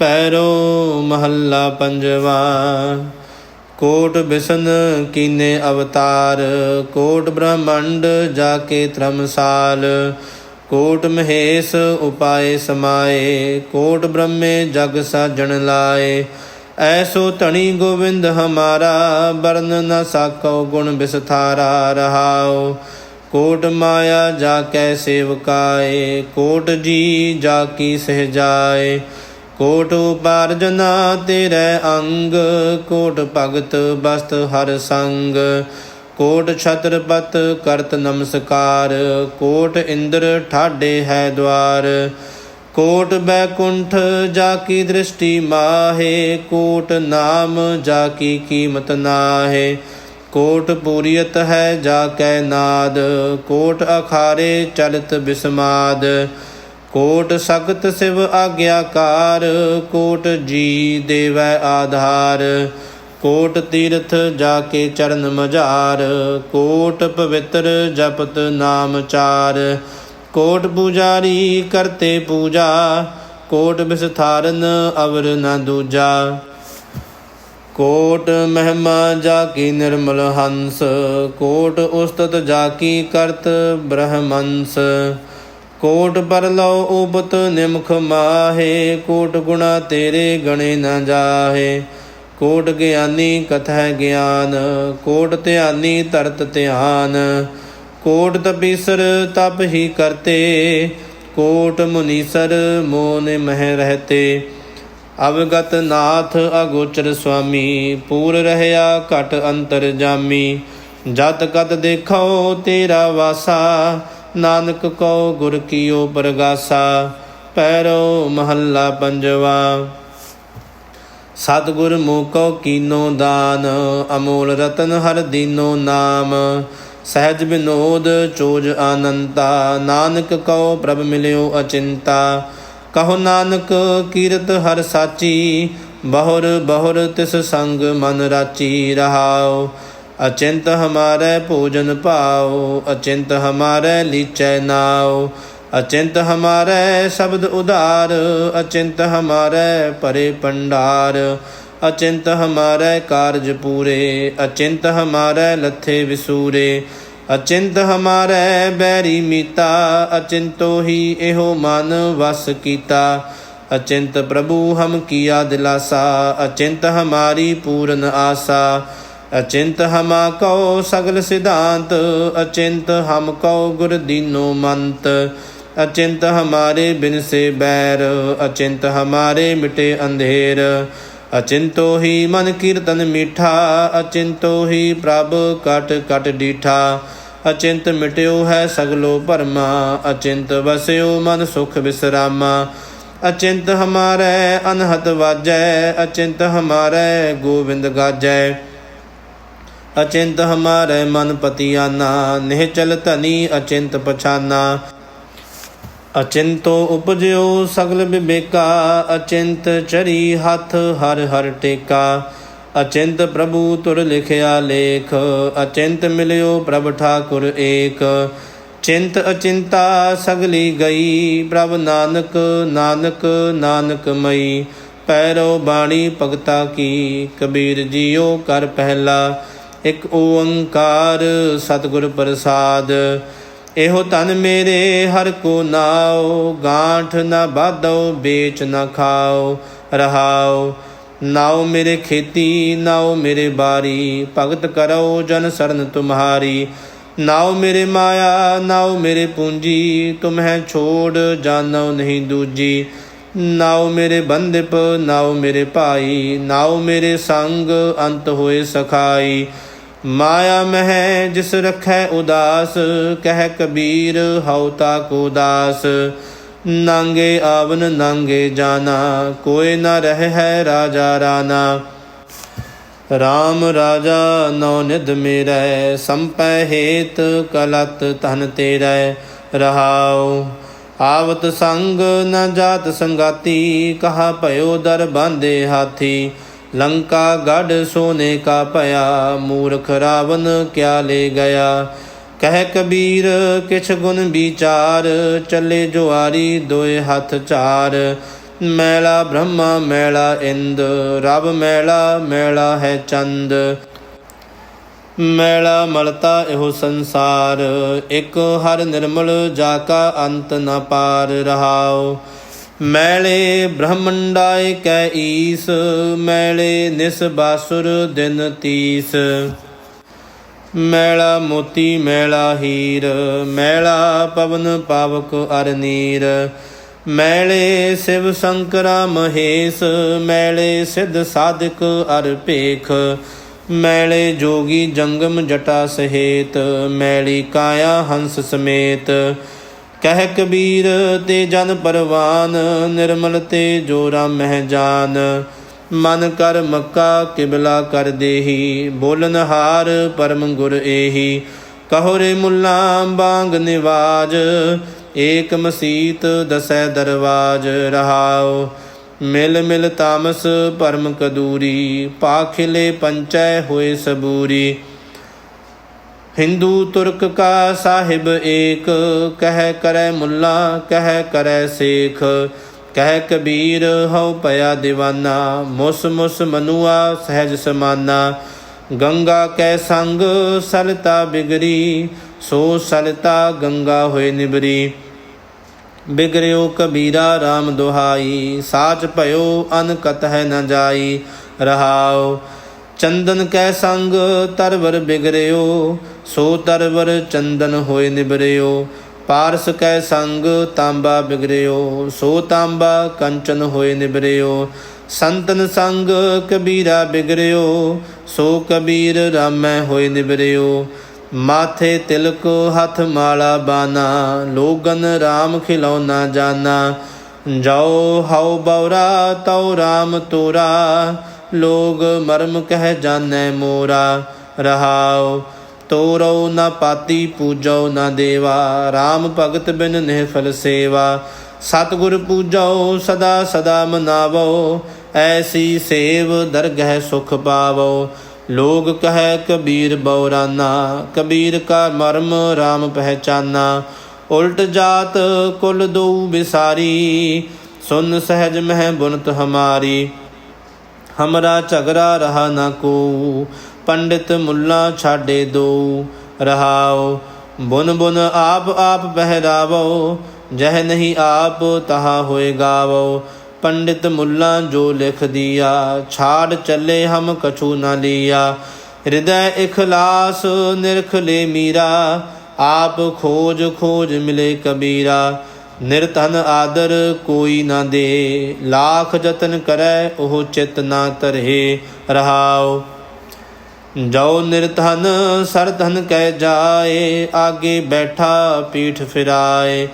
ਪੈਰੋ ਮਹੱਲਾ ਪੰਜਵਾ। ਕੋਟ ਬਿਸਨ ਕੀਨੇ ਅਵਤਾਰ। ਕੋਟ ਬ੍ਰਹਮੰਡ ਜਾ ਕੇ ਧਰਮਸਾਲ। ਕੋਟ ਮਹੇਸ਼ ਉਪਾਏ ਸਮਾਏ। ਕੋਟ ਬ੍ਰਹਮੇ ਜਗ ਸਾਜਣ ਲਾਏ। ਐਸੋ ਧਣੀ ਗੋਵਿੰਦ ਹਮਾਰਾ ਬਰਨ ਨ ਸਾਕੋ ਗੁਣ ਬਿਸਥਾਰਾ ਰਹਾਓ ਕੋਟ ਮਾਇਆ ਜਾ ਕੈ ਸੇਵਕਾਏ। ਕੋਟ ਜੀ ਜਾ ਕੀ ਸਹਜਾਏ। ਕੋਟ ਉਪਾਰਜਨਾ ਤੇਰੇ ਅੰਗ, ਕੋਟ ਭਗਤ ਬਸਤ ਹਰ ਸੰਗ। ਕੋਟ ਛਤਰਪਤ ਕਰਤ ਨਮਸਕਾਰ, ਕੋਟ ਇੰਦਰ ਠਾਡੇ ਹੈ ਦਵਾਰ। ਕੋਟ ਬੈਕੁੰਠ ਜਾ ਕੀ ਦ੍ਰਿਸ਼ਟੀ ਮਾਹੇ, ਕੋਟ ਨਾਮ ਜਾ ਕੀ ਕੀਮਤ ਨਾਹੇ। ਕੋਟ ਪੂਰੀਅਤ ਹੈ ਜਾ ਕੈ ਨਾਦ, ਕੋਟ ਅਖਾਰੇ ਚਲਤ ਬਿਸਮਾਦ। ਕੋਟ ਸ਼ਗਤ ਸਿਵ ਆਗਿਆਕਾਰ, ਕੋਟ ਜੀ ਦੇਵੈ ਆਧਾਰ। ਕੋਟ ਤੀਰਥ ਜਾ ਕੇ ਚਰਨ ਮਝਾਰ, ਕੋਟ ਪਵਿੱਤਰ ਜਪਤ ਨਾਮ ਚਾਰ। ਕੋਟ ਪੂਜਾਰੀ ਕਰਤੇ ਪੂਜਾ, ਕੋਟ ਵਿਸਥਾਰਨ ਅਵਰ ਨ ਦੂਜਾ। ਕੋਟ ਮਹਿਮਾ ਜਾ ਕੀ ਨਿਰਮਲ ਹੰਸ, ਕੋਟ ਉਸਤਤ ਜਾ ਕੀ ਕਰਤ ਬ੍ਰਹਮੰਸ। ਕੋਟ ਪਰ ਲਓ ਉਬਤ ਨਿਮਖ ਮਾਹੇ, ਕੋਟ ਗੁਣਾ ਤੇਰੇ ਗਣੇ ਨਾ ਜਾਹੇ। ਕੋਟ ਗਿਆਨੀ ਕਥੈ ਗਿਆਨ, ਕੋਟ ਧਿਆਨੀ ਧਰਤ ਧਿਆਨ। ਕੋਟ ਤਪੀਸਰ ਤਪ ਹੀ ਕਰਤੇ, ਕੋਟ ਮੁਨੀਸਰ ਮੋਨ ਮਹਿ ਰਹਤੇ। ਅਵਗਤ ਨਾਥ ਅਗੋਚਰ ਸੁਆਮੀ, ਪੂਰ ਰਹਿਆ ਘਟ ਅੰਤਰ ਜਾਮੀ। ਜਤ ਕਤ ਦੇਖੋ ਤੇਰਾ ਵਾਸਾ ਨਾਨਕ ਕੋ ਗੁਰ ਕੀਓ ਪ੍ਰਗਾਸਾ ਪੈਰੋ ਮਹੱਲਾ ਪੰਜਵਾ। ਸਤਿਗੁਰ ਮੋਕੋ ਕੀਨੋ ਦਾਨ, ਅਮੋਲ ਰਤਨ ਹਰ ਦੀਨੋ ਨਾਮ। ਸਹਿਜ ਬਿਨੋਦ ਚੋਜ ਆਨੰਤਾ, ਨਾਨਕ ਕਉ ਪ੍ਰਭ ਮਿਲਿਓ ਅਚਿੰਤਾ। ਕਹੋ ਨਾਨਕ ਕੀਰਤ ਹਰ ਸਾਚੀ, ਬਹੁਰ ਬਹੁਰ ਤਿਸ ਸੰਗ ਮਨ ਰਾਚੀ ਰਹਾਓ ਅਚਿੰਤ ਹਮਾਰੇ ਭੋਜਨ ਪਾਓ ਅਚਿੰਤ ਹਮਾਰੇ ਲੀਚੈ ਨਾਓ ਅਚਿੰਤ ਹਮਾਰੇ ਸ਼ਬਦ ਉਧਾਰ, ਅਚਿੰਤ ਹਮਾਰੇ ਪਰੇ ਪੰਡਾਰ। ਅਚਿੰਤ ਹਮਾਰੇ ਕਾਰਜ ਪੂਰੇ, ਅਚਿੰਤ ਹਮਾਰੇ ਲੱਥੇ ਵਿਸੂਰੇ। ਅਚਿੰਤ ਹਮਾਰੇ ਬੈਰੀ ਮੀਤਾ, ਅਚਿੰਤੋ ਹੀ ਇਹੋ ਮਨ ਵਸ ਕੀਤਾ। ਅਚਿੰਤ ਪ੍ਰਭੂ ਹਮ ਕੀਆ ਦਿਲਾਸਾ, ਅਚਿੰਤ ਹਮਾਰੀ ਪੂਰਨ ਆਸਾ। ਅਚਿੰਤ ਹਮਾ ਕਉ ਸਗਲ ਸਿਧਾਂਤ, ਅਚਿੰਤ ਹਮ ਕਉ ਗੁਰ ਦੀਨੋ ਮੰਤ। ਅਚਿੰਤ ਹਮਾਰੇ ਬਿਨ ਸੇ ਬੈਰ, ਅਚਿੰਤ ਹਮਾਰੇ ਮਿਟੇ ਅੰਧੇਰ। ਅਚਿੰਤੋ ਹੀ ਮਨ ਕੀਰਤਨ ਮੀਠਾ, ਅਚਿੰਤੋ ਹੀ ਪ੍ਰਭ ਕਟ ਕਟ ਡੀਠਾ। ਅਚਿੰਤ ਮਿਟਿਓ ਹੈ ਸਗਲੋ ਭਰਮਾ, ਅਚਿੰਤ ਵਸਿਓ ਮਨ ਸੁਖ ਵਿਸਰਾਮਾ ਅਚਿੰਤ ਹਮਾਰੇ ਅਨਹਤ ਵਾਜੈ, ਅਚਿੰਤ ਹਮਾਰੇ ਗੋਬਿੰਦ ਗਾਜੈ। ਅਚਿੰਤ ਹਮਾਰੇ ਮਨ ਪਤਿਆਨਾ ਨਿਹ ਚਲ ਧਨੀ ਅਚਿੰਤ ਪਛਾਨਾ। ਅਚਿੰਤੋ ਉਪਜਿਓ ਸਗਲ ਵਿਵੇਕਾ ਅਚਿੰਤ ਚਰੀ ਹੱਥ ਹਰ ਹਰ ਟੇਕਾ। ਅਚਿੰਤ ਪ੍ਰਭੂ ਤੁਰ ਲਿਖਿਆ ਲੇਖ, ਅਚਿੰਤ ਮਿਲਿਓ ਪ੍ਰਭ ਠਾਕੁਰ ਏਕ। ਚਿੰਤ ਅਚਿੰਤਾ ਸਗਲੀ ਗਈ, ਪ੍ਰਭ ਨਾਨਕ ਨਾਨਕ ਨਾਨਕ ਮਈ। ਪੈਰੋ ਬਾਣੀ ਭਗਤਾ ਕੀ, ਕਬੀਰ ਜੀਓ ਕਰ ਪਹਿਲਾ। ਇੱਕ ਓੰਕਾਰ ਸਤਿਗੁਰ ਪ੍ਰਸਾਦ। ਇਹੋ ਤਨ ਮੇਰੇ ਹਰ ਕੋ ਨਾਉ, ਗਾਂਠ ਨਾ ਬਾਦਉ ਵੇਚ ਨਾ ਖਾਓ ਰਹਾਓ ਨਾਉ ਮੇਰੇ ਖੇਤੀ, ਨਾਉ ਮੇਰੇ ਬਾਰੀ, ਭਗਤ ਕਰੋ ਜਨ ਸਰਨ ਤੁਮਹਾਰੀ ਨਾਉ ਮੇਰੇ ਮਾਇਆ, ਨਾਉ ਮੇਰੇ ਪੂੰਜੀ, ਤੁਮਹਿ ਛੋੜ ਜਾਣੋ ਨਹੀਂ ਦੂਜੀ। ਨਾਉ ਮੇਰੇ ਬੰਦਿਪ, ਨਾਉ ਮੇਰੇ ਭਾਈ, ਨਾਉ ਮੇਰੇ ਸੰਗ ਅੰਤ ਹੋਏ ਸਖਾਈ। ਮਾਇਆ ਮਹਿ, ਜਿਸ ਰਖੈ ਉਦਾਸ, ਕਹਿ ਕਬੀਰ ਹਉ ਤਾ ਕੋ ਦਾਸ ਨਾਂਗੇ ਆਵਨ, ਨਾਂਗੇ ਜਾਣਾ ਕੋਈ ਨਾ ਰਹਿ ਹੈ ਰਾਜਾ ਰਾਣਾ ਰਾਮ ਰਾਜਾ ਨੌ ਨਿਧ ਮੇਰੈ, ਸੰਪੈ ਹੇਤ ਕਲਤ ਧਨ ਤੇਰੈ। ਰਹਾਉ, ਆਵਤ ਸੰਗ ਨ ਜਾਤ ਸੰਗਾਤੀ, ਕਹਾ ਭਇਓ ਦਰ ਬਾਂਦੇ ਹਾਥੀ। ਲੰਕਾ ਗੜ ਸੋਨੇ ਕਾ ਭਇਆ, ਮੂਰਖ ਰਾਵਨ ਕਿਆ ਲੈ ਗਿਆ? ਕਹਿ ਕਬੀਰ, ਕਿਛ ਗੁਣ ਵਿਚਾਰ, ਚੱਲੇ ਜੁਆਰੀ ਦੋਏ ਹੱਥ ਚਾਰ। ਮੈਲਾ ਬ੍ਰਹਮਾ, ਮੈਲਾ ਇੰਦ, ਰਬ ਮੈਲਾ ਮੈਲਾ ਹੈ ਚੰਦ। ਮੈਲਾ ਮਲਤਾ ਇਹੋ ਸੰਸਾਰ, ਇਕ ਹਰ ਨਿਰਮਲ, ਜਾ ਕਾ ਅੰਤ ਨ ਪਾਰ ਰਹਾਉ। ਮੈਲੇ ਬ੍ਰਹਮੰਡਾਇ ਕੈ ਈਸ, ਮੈਲੇ ਨਿਸ ਬਾਸੁਰ ਦਿਨ ਤੀਸ। ਮੈਲਾ ਮੋਤੀ, ਮੈਲਾ ਹੀਰ, ਮੈਲਾ ਪਵਨ ਪਾਵਕ ਅਰਨੀਰ ਮੈਲੇ ਸਿਵ ਸ਼ੰਕਰਾ ਮਹੇਸ਼, ਮੈਲੇ ਸਿੱਧ ਸਾਧਕ ਅਰ ਭੇਖ। ਮੈਲੇ ਜੋਗੀ ਜੰਗਮ ਜਟਾ ਸਹੇਤ, ਮੈਲੀ ਕਾਇਆ ਹੰਸ ਸਮੇਤ। ਕਹਿ ਕਬੀਰ ਤੇ ਜਨ ਪਰਵਾਨ, ਨਿਰਮਲ ਤੇ ਜੋਰਾ ਰਾਮਹਿ ਜਾਨ। ਮਨ ਕਰ ਮੱਕਾ ਕਿਬਲਾ ਕਰ ਦੇਹੀ, ਬੋਲਨ ਹਾਰ ਪਰਮ ਗੁਰ ਏਹੀ। ਕਹੋ ਰੇ ਮੁੱਲਾ ਬਾੰਗ ਨਿਵਾਜ, ਏਕ ਮਸੀਤ ਦਸੈ ਦਰਵਾਜ ਰਹਾਉ। ਮਿਲ ਮਿਲ ਤਾਮਸ ਪਰਮ ਕਦੂਰੀ, ਪਾਖਿਲੇ ਪੰਚੈ ਹੋਏ ਸਬੂਰੀ। ਹਿੰਦੂ ਤੁਰਕ ਕਾ ਸਾਹਿਬ ਏਕ, ਕਹਿ ਕਰੈ ਮੁੱਲਾ, ਕਹਿ ਕਰੈ ਸੇਖ। ਕਹਿ ਕਬੀਰ, ਹਉ ਭਇਆ دیਵਾਨਾ ਮੁਸ ਮੁਸ ਮਨੁਆ, ਸਹਿਜ ਸਮਾਨਾ। ਗੰਗਾ ਕੈ ਸੰਗ, ਸਲਤਾ ਬਿਗਰੀ, ਸੋ ਸਲਤਾ ਗੰਗਾ ਹੋਏ ਨਿਬਰੀ। ਬਿਗਰਿਓ ਕਬੀਰਾ RAM ਦੁਹਾਈ, ਸਾਚ ਭਇਓ ਅਨਕਤ ਹੈ ਨ ਜਾਈ। ਰਹਾਓ ਚੰਦਨ ਕੈ ਸੰਗ ਤਰਵਰ ਬਿਗਰਿਓ, ਸੋ ਤਰਵਰ ਚੰਦਨ ਹੋਏ ਨਿਬਰਿਓ। ਪਾਰਸ ਕੈ ਸੰਗ ਤਾਂਬਾ ਬਿਗਰਿਓ, ਸੋ ਤਾਂਬਾ ਕੰਚਨ ਹੋਏ ਨਿਬਰਿਓ। ਸੰਤਨ ਸੰਗ ਕਬੀਰਾ ਬਿਗਰਿਓ, ਸੋ ਕਬੀਰ ਰਾਮੈ ਹੋਏ ਨਿਬਰਿਓ। ਮਾਥੇ ਤਿਲਕ ਹੱਥ ਮਾਲਾ ਬਾਨਾ, ਲੋਗਨ RAM ਖਿਲੌਨਾ ਜਾਣਾ ਜਾਓ ਹਉ ਬਉਰਾ ਤਉ RAM ਤੋਰਾ ਲੋਗ ਮਰਮ ਕਹਿ ਜਾਣੈ ਮੋਰਾ, ਰਹਾਉ ਤੋਰੋ ਨ ਪਾਤੀ ਪੂਜੋ ਨ ਦੇਵਾ RAM ਭਗਤ ਬਿਨ ਨਿਹਫਲ ਸੇਵਾ, ਸਤਿਗੁਰ ਪੂਜੋ ਸਦਾ ਸਦਾ ਮਨਾਵੋ ਐਸੀ ਸੇਵ ਦਰਗਹਿ ਸੁਖ ਪਾਵੋ ਲੋਗ ਕਹੈ ਕਬੀਰ ਬਉਰਾਨਾ ਕਬੀਰ ਕਾ ਮਰਮ RAM ਪਹਿਚਾਨਾ, ਉਲਟ ਜਾਤ ਕੁਲ ਦੋ ਵਿਸਾਰੀ ਸੁਨ ਸਹਿਜ ਮਹਿ ਬੁਨਤ ਹਮਾਰੀ ਹਮਰਾ ਝਗੜਾ ਰਹਾ ਨਾ ਕੋ, ਪੰਡਿਤ ਮੁੱਲਾ ਛਾੜੇ ਦੋ। ਰਹਾਓ, ਬੁਨ ਬੁਨ ਆਪ ਆਪ ਪਹਿਰਾਵੋ ਜਹ ਨਹੀਂ ਆਪ ਤਹਾ ਹੋਏ ਗਾਵੋ। ਪੰਡਿਤ ਮੁੱਲਾ ਜੋ ਲਿਖ ਦਿਆ, ਛਾੜ ਚੱਲੇ ਹਮ ਕਛੂ ਨਾ ਲਿਆ। ਹਿਰਦੈ ਇਖਲਾਸ ਨਿਰਖ ਲੈ ਮੀਰਾ, ਆਪ ਖੋਜ ਖੋਜ ਮਿਲੇ ਕਬੀਰਾ। ਨਿਰਤਨ ਆਦਰ ਕੋਈ ਨਾ ਦੇ। ਲਾਖ ਯਤਨ ਕਰੈ, ਉਹ ਚਿਤ ਨਾ ਤਰਹਿ ਰਹਾਉ। ਜੋ ਨਿਰਧਨ, ਸਰਧਨ ਕਹਿ ਜਾਏ, ਆਗੇ ਬੈਠਾ ਪੀਠ ਫਿਰਾਏ।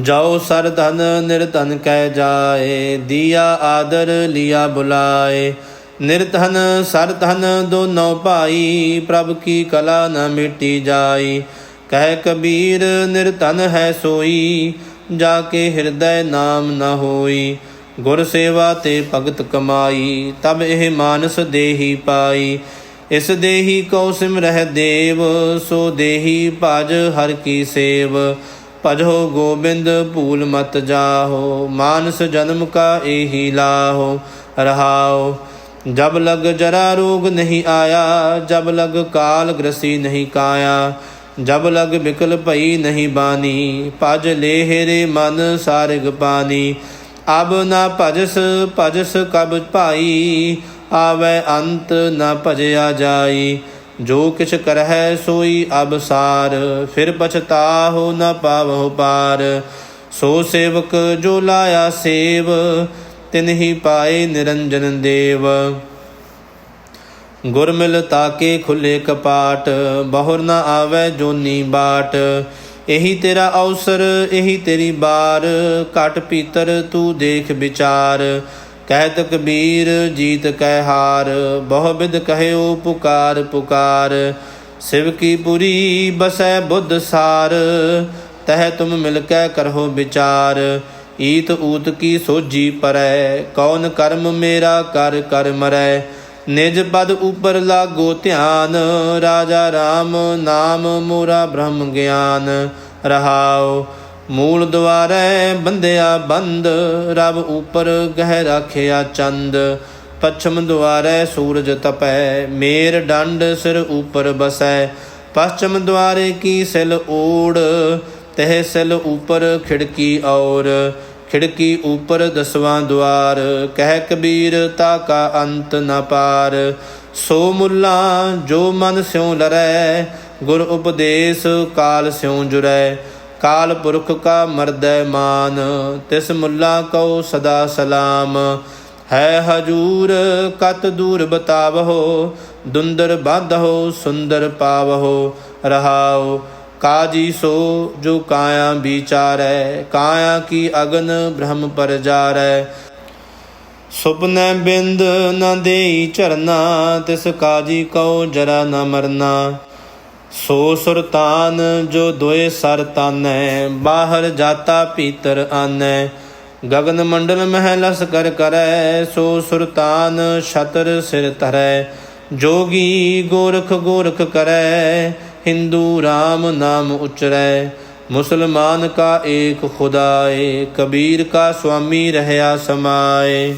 ਜੋ ਸਰਧਨ, ਨਿਰਧਨ ਕਹਿ ਜਾਏ, ਦਿਆ ਆਦਰ ਲਿਆ ਬੁਲਾਏ। ਨਿਰਧਨ, ਸਰਧਨ ਦੋਨੋਂ ਭਾਈ, ਪ੍ਰਭ ਕੀ ਕਲਾ ਨ ਮਿਟੀ ਜਾਈ। ਕਹਿ ਕਬੀਰ ਨਿਰਤਨ ਹੈ ਸੋਈ, ਜਾ ਕੇ ਹਿਰਦੈ ਨਾਮ ਨ ਹੋਈ। ਗੁਰ ਸੇਵਾ ਤੇ ਭਗਤ ਕਮਾਈ, ਤਬ ਇਹ ਮਾਨਸ ਦੇਹੀ ਪਾਈ। ਇਸ ਦੇਹੀ ਕੋ ਸਿਮਰਹਿ ਦੇਵ, ਸੋ ਦੇਹੀ ਭਜ ਹਰ ਕੀ ਸੇਵ। ਭਜੋ ਗੋਬਿੰਦ, ਭੂਲ ਮਤ ਜਾਹੋ, ਮਾਨਸ ਜਨਮ ਕਾ ਏਹੀ ਲਾਹੋ, ਰਹਾਓ। ਜਬ ਲਗ ਜਰਾ ਰੋਗ ਨਹੀਂ ਆਇਆ, ਜਬ ਲਗ ਕਾਲ ਗ੍ਰਸੀ ਨਹੀਂ ਕਾਇਆ। ਜਬ ਲਗ ਬਿਕਲ ਭਈ ਨਹੀਂ ਬਾਨੀ ਭਜ ਲੇ ਹੇਰੇ ਮਨ ਸਾਰਗ ਪਾਨੀ ਅਬ ਨਾ ਭਜਸ ਭਜਸ ਕਬ ਭਾਈ, ਆਵੇ ਅੰਤ ਨਾ ਭਜਿਆ ਜਾਈ। ਜੋ ਕਿਛ ਕਰਹਿ ਸੋਈ ਅਬਸਾਰ ਫਿਰ ਪਛਤਾਹੋ ਨ ਪਾਵਹੁ ਪਾਰ। ਸੋ ਸੇਵਕ ਜੋ ਲਾਇਆ ਸੇਵ, ਤਿਨਹੀ ਪਾਏ ਨਿਰੰਜਨ ਦੇਵ। ਗੁਰ ਮਿਲ ਤਾਕੇ ਖੁੱਲੇ ਕਪਾਟ, ਬਹੁਰ ਨਾ ਆਵੇ ਜੋਨੀ ਬਾਟ। ਇਹੀ ਤੇਰਾ ਅਵਸਰ, ਇਹੀ ਤੇਰੀ ਬਾਰ, ਘਟ ਪੀਤਰ ਤੂੰ ਦੇਖ ਵਿਚਾਰ। ਕਹਿਤ ਕਬੀਰ ਜੀਤ ਕਹਿ ਹਾਰ, ਬਹੁ ਬਿਦ ਕਹਿਓ ਪੁਕਾਰ ਪੁਕਾਰ। ਸਿਵ ਕੀ ਪੁਰੀ ਬਸੈ ਬੁੱਧ ਸਾਰ, ਤਹ ਤੁਮ ਮਿਲ ਕੇ ਕਰਹੁ ਵਿਚਾਰ। ਈਤ ਊਤ ਕੀ ਸੋਜੀ ਪਰੈ, ਕੌਣ ਕਰਮ ਮੇਰਾ ਕਰ ਕਰ ਮਰੈ। ਨਿਜ ਪਦ ਉਪਰ ਲਾਗੋ ਧਿਆਨ, ਰਾਜਾ RAM ਨਾਮ ਮੋਰਾ ਬ੍ਰਹਮ ਗਿਆਨ। ਰਹਾਉ, ਮੂਲ ਦੁਆਰੇ ਬੰਦਿਆ ਬੰਦ ਰਬ ਉਪਰ ਗਹਿ ਰਾਖਿਆ ਚੰਦ। ਪਛਮ ਦੁਆਰੇ ਸੂਰਜ ਤਪੈ, ਮੇਰ ਡੰਡ ਸਿਰ ਉਪਰ ਬਸੈ। ਪਛਮ ਦੁਆਰੇ ਕੀ ਸਿਲ ਓੜ ਤਹਿ ਸਿਲ ਉਪਰ ਖਿੜਕੀ ਔਰ। ਖਿੜਕੀ ਉਪਰ ਦਸਵਾਂ ਦੁਆਰ, ਕਹਿ ਕਬੀਰ, ਤਾ ਕਾ ਅੰਤ ਨ ਪਾਰ। ਸੋ ਮੁੱਲਾ, ਜੋ ਮਨ ਸਿਉ ਲਰੈ, ਗੁਰ ਉਪਦੇਸ਼ ਕਾਲ ਸਿਉ ਜੁਰੈ। ਕਾਲ ਪੁਰਖ ਕਾ ਮਰਦੈ ਮਾਨ, ਤਿਸ ਮੁੱਲਾ ਕਉ ਸਦਾ ਸਲਾਮ। ਹੈ ਹਜੂਰ, ਕਤ ਦੂਰ ਬਤਾਵਹੋ, ਦੁੰਦਰ ਬਾਧਹੋ, ਸੁੰਦਰ ਪਾਵਹੋ। ਰਹਾਓ ਕਾਜੀ ਸੋ, ਜੋ ਕਾਇਆ ਵਿਚਾਰੈ, ਕਾਇਆ ਕੀ ਅਗਨ ਬ੍ਰਹਮ ਪਰ ਜਾਰੈ ਸੁਪਨੈ ਬਿੰਦ ਨ ਦੇਈ ਝਰਨਾ, ਤਿਸ ਕਾਜੀ ਕਉ ਜਰਾ ਨ ਮਰਨਾ। ਸੋ ਸੁਰਤਾਨ ਜੋ ਦੋਏ ਸਰ ਤਾਨੈ, ਬਾਹਰ ਜਾਤਾ ਭੀਤਰ ਆਨੈ। ਗਗਨ ਮੰਡਲ ਮਹਿ ਲਸ ਕਰੈ, ਸੋ ਸੁਰਤਾਨ ਛਤਰ ਸਿਰ ਧਰੈ। ਜੋਗੀ ਗੋਰਖ ਗੋਰਖ ਕਰੈ ਹਿੰਦੂ RAM ਨਾਮ ਉਚਰੈ ਮੁਸਲਮਾਨ ਕਾ ਏਕ ਖੁਦਾਏ ਕਬੀਰ ਕਾ ਸੁਆਮੀ ਰਹਿਆ ਸਮਾਏ।